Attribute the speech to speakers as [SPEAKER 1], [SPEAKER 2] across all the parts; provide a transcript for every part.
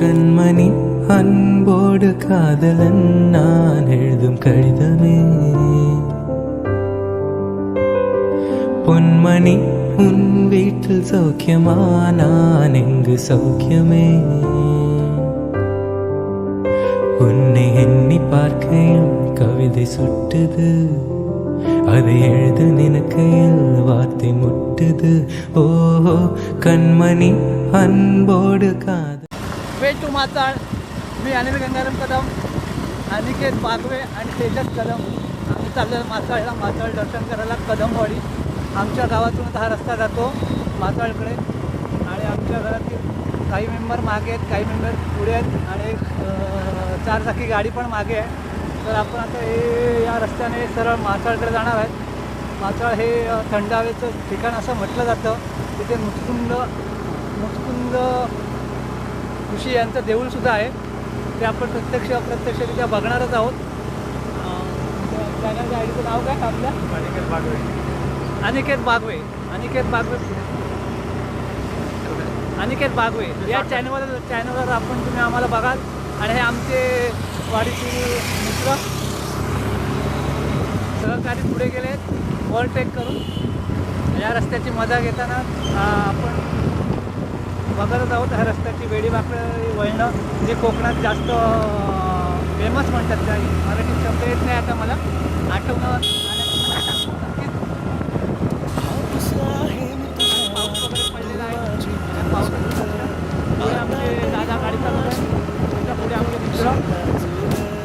[SPEAKER 1] கண்மணி அன்போடு காதலன் நான் எழுதும் கடிதமே. பொன்மணி உன் வீட்டில் சௌக்கியமா? நான் எங்கு சௌக்கியமே? உன்னை எண்ணி பார்க்கையும் கவிதை சுட்டுது. அதை எழுத நினைக்கையில் வார்த்தை முட்டுது. ஓஹோ கண்மணி அன்போடு காதல்
[SPEAKER 2] वे टू माताळ मी अनिल गंगाराम कदम अनिकेत बागवे आणि तेजस कदम. आम्ही चाललेलो माताळला माताळ दर्शन करायला कदमवाडी. आमच्या गावातूनच हा रस्ता जातो माताळकडे. आणि आमच्या घरातील काही मेंबर मागे आहेत काही मेंबर पुढे आहेत आणि एक चारचाकी गाडी पण मागे आहे. तर आपण आता हे या रस्त्याने सरळ मासाळकडे जाणार आहेत. मासाळ हे थंड हवेचं ठिकाण असं म्हटलं जातं. तिथे मुचकुंद मुचकुंद ऋषी यांचं देऊळसुद्धा आहे. ते आपण प्रत्यक्ष अप्रत्यक्षरित्या बघणारच आहोत. चॅनलच्या आयडीचं नाव काय? आपल्या? अनिकेत बागवे. अनिकेत बागवे. अनिकेत बागवे. अनिकेत बागवे. या चॅनलवर चॅनलवर आपण तुम्ही आम्हाला बघाल. आणि हे आमचे वाडीतील मित्र. सहकारी पुढे गेले ओव्हरटेक करून. या रस्त्याची मजा घेताना आपण बघतच आहोत ह्या रस्त्याची वेडी वाकडी वळणं जे कोकणात जास्त फेमस म्हणतात त्या मराठी शब्द येत नाही आता मला आठवणं पाऊस वगैरे पडलेला आहे त्या पावसाचं दृश्य. पुढे आमचे दादा गाडी चालवत आहे त्याच्या पुढे आमचे मित्र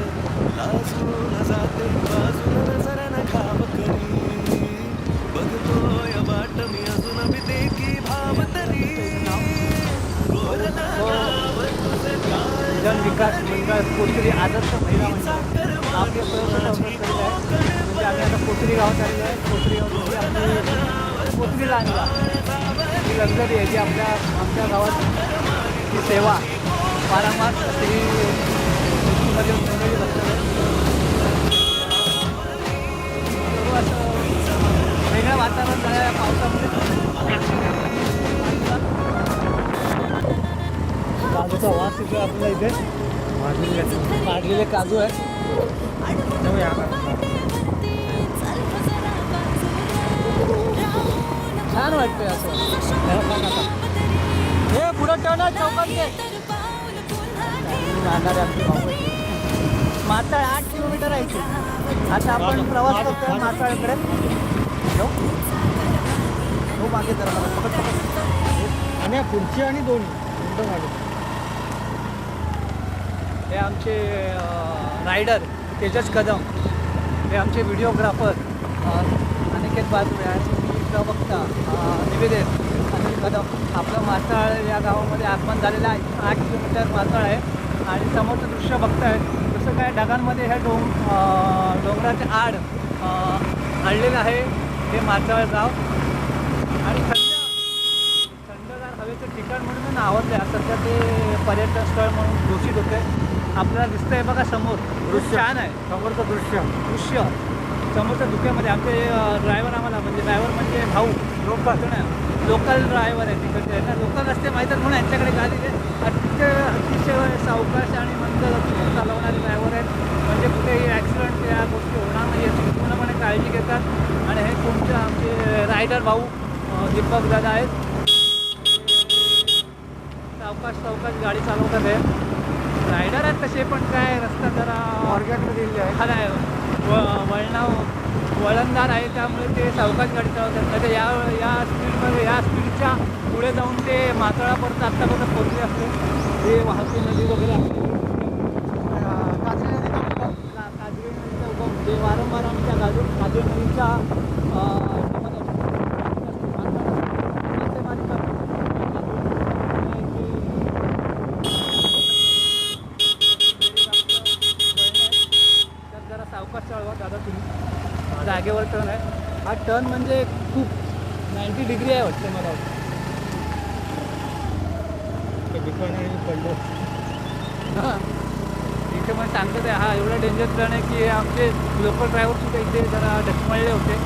[SPEAKER 2] जन विकास मंडळ कोथरी आदर्श महिला मंडळ आपले प्रयत्न करीत आहे. म्हणजे आम्ही आता कोथरी गावात आलेलो आहे कोथरी गावात म्हणजे आपली कोथरीला आणला ही लक्झरी आहे जी आपल्या आमच्या गावात ही सेवा वारंवार श्री वेगळं वातावरण झालं पावसामध्ये. काजूचा वास इथे आपल्या इथे. काढलेले काजू आहेत. छान वाटतंय असं. हे पुढं टर्न आहे चौकात. जाणारे आमचे. माताळ आठ किलोमीटर आहे इथे. आता आपण प्रवास करतोय माताळकडे? हो मागे जरा. मला पकड पकड. आणि पुढची आणि दोन्ही. हे आमचे रायडर तेजस कदम हे आमचे व्हिडिओग्राफर अनिकेत बाजवे आणि मी प्रवक्ता निवेदन अनिल कदम. आपलं मासाळ या गावामध्ये आगमन झालेलं आहे. आठ किलोमीटर मासाळ आहे आणि समोरचं दृश्य बघताय. जसं काय ढगांमध्ये ह्या डोंग डोंगराचे आड आणलेलं आहे. हे मासाळ गाव. आणि थंड थंडगार हवेचं ठिकाण म्हणून नावाजलं आहे. सध्या ते पर्यटन स्थळ म्हणून घोषित होते आपल्याला दिसतंय बघा समोर. दृश्य. छान आहे. समोरचं दृश्य. दृश्य. समोरच्या धुक्यामध्ये आमचे ड्रायव्हर आम्हाला म्हणजे ड्रायव्हर म्हणजे भाऊ. लोकल. लोकल ड्रायव्हर आहे तिकडचे ना. लोकल रस्ते माहीत म्हणून यांच्याकडे गाडी आहे. अतिशय अतिशय सावकाश आणि मंद चालवणारे ड्रायव्हर आहेत. म्हणजे कुठेही ॲक्सिडेंट या गोष्टी होणार नाही याची पूर्णपणे काळजी घेतात. आणि हे तुमचे आमचे रायडर भाऊ दीपक दादा आहेत. सावकाश सावकाश गाडी चालवतात आहे रायडर आहेत तसे पण काय रस्ता जरा आहे हा नाही व वळणा वळणदार आहे त्यामुळे ते सावकाश गाडी चालवतात म्हणजे या या स्पीडमध्ये या स्पीडच्या पुढे जाऊन ते मातळापर्यंत आत्तापर्यंत पोहोचले असते ते वाहतूक नदी वगैरे असते काजरी नदीचा काजरी नदीचा उगम. जे वारंवार आमच्या काजू काजरी नदीच्या अं, याच्यामध्ये मासेमारी तर जरा चालवा दादा तुम्ही. जागेवर टर्न आहे. हा टर्न म्हणजे खूप नाईन्टी डिग्री आहे वाटतं मला. वाटतं हां. इथे पण सांगतो ते हा एवढा डेंजर टर्न आहे की आमचे लोकल ड्रायव्हर सुद्धा इथे जरा डचमळले होते.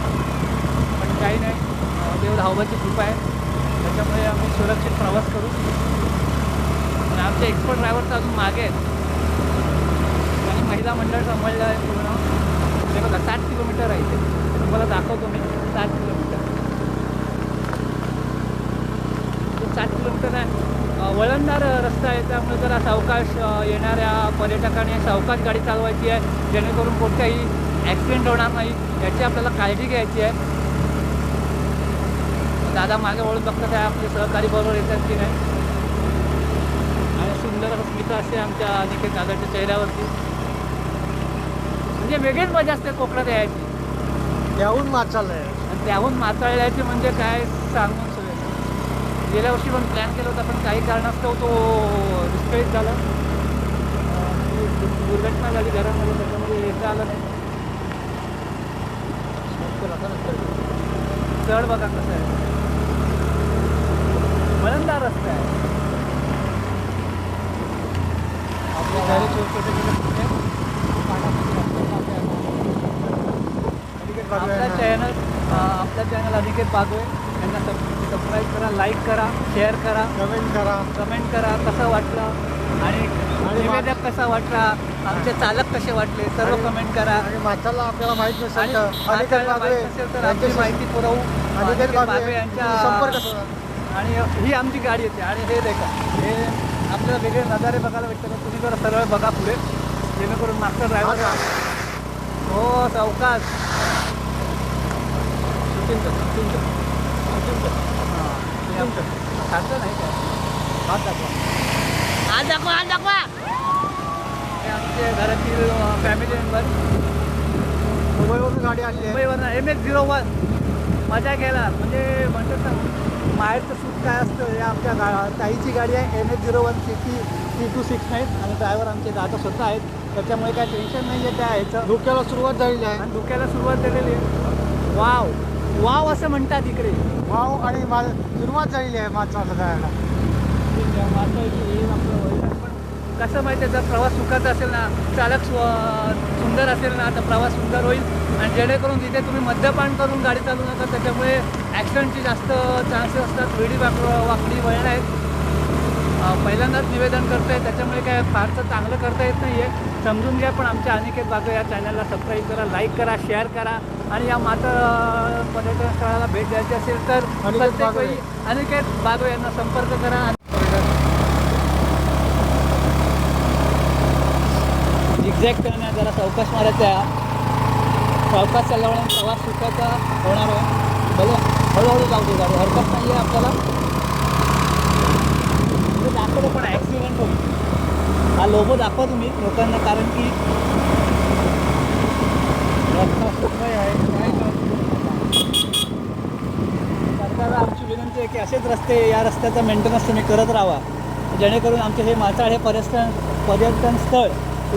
[SPEAKER 2] पण काही नाही. देव धावबाची कृपा आहे. त्याच्यामुळे आम्ही सुरक्षित प्रवास करू. आणि आमचे एक्सपर्ट ड्रायव्हर तर अजून मागे आहेत. आणि महिला मंडळ सांभाळलं आहे पूर्ण. हे बघा साठ किलोमीटर आहे ते तुम्हाला दाखवतो मी साठ किलोमीटर. साठ किलोमीटर आहे. वळणदार रस्ता आहे त्यामुळे जरा सावकाश येणाऱ्या पर्यटकांनी सावकाश गाडी चालवायची आहे जेणेकरून कोणत्याही ॲक्सिडेंट होणार नाही याची आपल्याला काळजी घ्यायची आहे. दादा मागे वळून बघतात आहे आपले सहकारी बरोबर येतात की नाही. आणि सुंदर स्मिता असते आमच्या निकेत दादाच्या चेहऱ्यावरती. म्हणजे वेगळीच मजा असते कोकणात यायची.
[SPEAKER 3] त्याहून माचाल आहे
[SPEAKER 2] आणि त्याहून माताळ्याची म्हणजे काय सांगून नाही. गेल्या वर्षी पण प्लॅन केला होता पण काही कारणास्तव तो विस्कळीत झाला. दुर्घटना झाली घरामध्ये त्याच्यामध्ये येता आलं नाही. चढ बघा कसं आहे. वळणदार रस्ता आहे. आपल्या घरी छोटे छोटे आपला चॅनल आपला चॅनल अनिकेत बागवे यांना सब सबस्क्राईब करा लाईक करा शेअर करा.
[SPEAKER 3] कमेंट करा.
[SPEAKER 2] कमेंट करा कसं वाटलं? आणि निवेदक कसा वाटला? आमचे चालक कसे वाटले? सर्व कमेंट करा.
[SPEAKER 3] आणि माचाला आपल्याला माहीत नसेल तर
[SPEAKER 2] आमची माहिती पुरवू.
[SPEAKER 3] अनिकेत
[SPEAKER 2] बागवे यांच्या
[SPEAKER 3] यांचा संपर्क.
[SPEAKER 2] आणि ही आमची गाडी येते. आणि हे देखा हे आपल्याला वेगळे नजारे बघायला भेटतात. तुम्ही जरा सरळ बघा पुढे. जेणेकरून मागचा ड्रायव्हर
[SPEAKER 3] हो
[SPEAKER 2] सावकाश. तीन कर तीन कर तीन कर हां तीन आमचं खातं नाही काय हात दाखवा हात दाखवा हात दाखवा हे आमचे घरातील फॅमिली मेंबर
[SPEAKER 3] मुंबईवरून गाडी आली आहे
[SPEAKER 2] मुंबईवरनं एम एच झिरो वन मजा घ्यायला म्हणजे म्हणतात ना माहेरचं सूट काय असतं हे आमच्या गा ताईची गाडी आहे M H zero one C T C two six nine आणि ड्रायव्हर आमचे दादा स्वतः आहेत त्याच्यामुळे काय टेन्शन नाही आहे त्या ह्याचं
[SPEAKER 3] धुक्याला सुरुवात झालेली आहे
[SPEAKER 2] आणि धुक्याला सुरुवात झालेली आहे वाव वाव असं म्हणतात इकडे.
[SPEAKER 3] वाव आणि मा सुरुवात झालेली आहे माचाला जायला
[SPEAKER 2] कसं माहिती आहे जर प्रवास सुखाचा असेल ना चालक स्व- सुंदर असेल ना तर प्रवास सुंदर होईल. आणि जेणेकरून तिथे तुम्ही मद्यपान करून गाडी चालू नका त्याच्यामुळे ॲक्सिडेंटचे जास्त चान्सेस असतात. वेडी वाक वाकडी वळण आहेत. पहिल्यांदाच निवेदन करत आहे त्याच्यामुळे काय फारसं चांगलं करता येत नाही आहे समजून घ्या पण आमच्या अनिकेत बागवे या चॅनलला सबस्क्राईब करा लाईक करा शेअर करा. आणि या माता पर्यटन स्थळाला भेट द्यायची असेल तर
[SPEAKER 3] अनिकेत
[SPEAKER 2] प्रत्येक
[SPEAKER 3] बागवे.
[SPEAKER 2] वेळी अनिकेत बागवे यांना संपर्क करा झिकझॅक करण्या जरा चौकश मारायचा आहे चौकाश चालवण्याने प्रवास सुखाचा होणार आहे. भले हळूहळू जाऊ दे गाडी. हरकत नाही आहे आपल्याला. ते दाखवतो पण ॲक्सिडेंट होईल. हा लोगो दाखवा तुम्ही लोकांना कारण की रस्ता सुखमय आहे काय सरकारला आमची विनंती आहे की असेच रस्ते या रस्त्याचा मेंटेनन्स तुम्ही करत राहा. जेणेकरून आमचे हे माचाळ हे पर्यटन पर्यटन स्थळ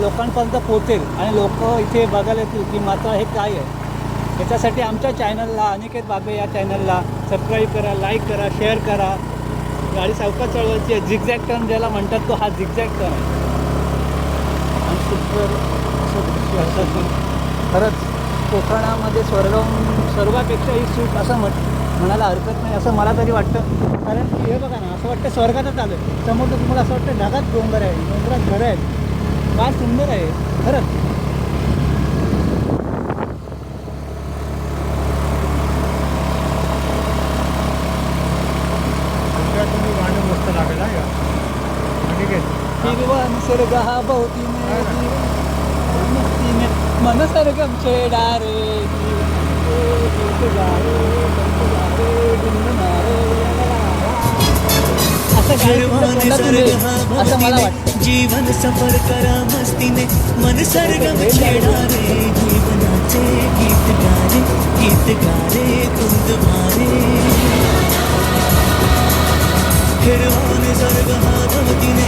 [SPEAKER 2] लोकांपर्यंत पोहोचेल आणि लोक इथे बघायला येतील की माचाळ हे काय आहे. याच्यासाठी आमच्या चॅनलला अनिकेत बाबे या चॅनलला सबस्क्राईब करा लाईक करा शेअर करा. गाडी सावकाश चळवळची आहे. झिगझॅग टर्न ज्याला म्हणतात तो हा झिगझॅग टर्न आहे. आणि सुंदर असं खरंच कोकणामध्ये स्वर्ग सर्वापेक्षा ही सूट असं म्हट म्हणायला हरकत नाही असं मला तरी वाटतं. कारण की हे बघा ना असं वाटतं स्वर्गातच आलं समोर तर तुम्हाला असं वाटतं ढगात डोंगर आहे डोंगरात घरं आहेत. फार सुंदर आहे खरंच.
[SPEAKER 3] तुम्ही गाणं मस्त लागेल
[SPEAKER 4] जीवन सफ़र करा मस्तीने मन सरगम छेडा रे जीवनाचे गीत गारे गीत गारे धुंद मारे हिरवून सर्ग हा भवतीने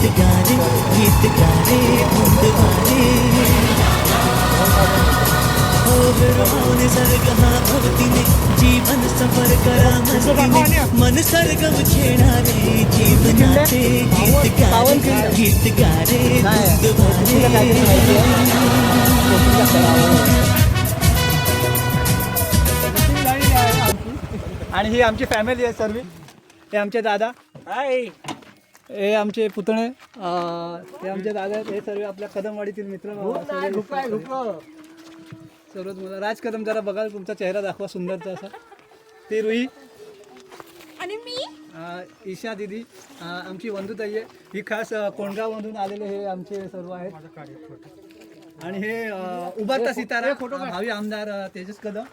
[SPEAKER 4] गीत गारे गीत गारे भवतीने जीवन सफर करा मस्तीने मन सरगम छेडारे जीवनाचे गीत गारे गीत गारे
[SPEAKER 2] आणि ही आमची फॅमिली आहे सर्व. हे आमचे दादा. हे आमचे पुतणे हे आमचे दादा आहेत हे सर्व आपल्या कदमवाडीतील मित्र. सर्वच मला. राज कदम जरा बघा तुमचा चेहरा दाखवा सुंदरचा असा. ते रुही
[SPEAKER 5] आणि मी?
[SPEAKER 2] ईशा दिदी. आमची वंदुताई आहे. ही खास कोंडगावमधून आलेले हे आमचे सर्व आहेत. आणि हे उभारता सितारा अं, भावी आमदार तेजस कदम.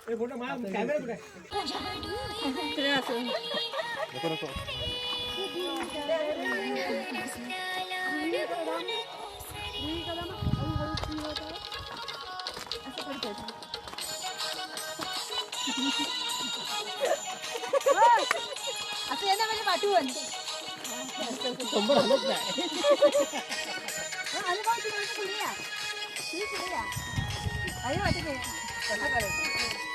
[SPEAKER 5] असं येणं म्हणजे पाठवून अरे भाऊ तुम्ही पुढे या तुम्ही पुढे या अरे वाटत नाही कसं करायचं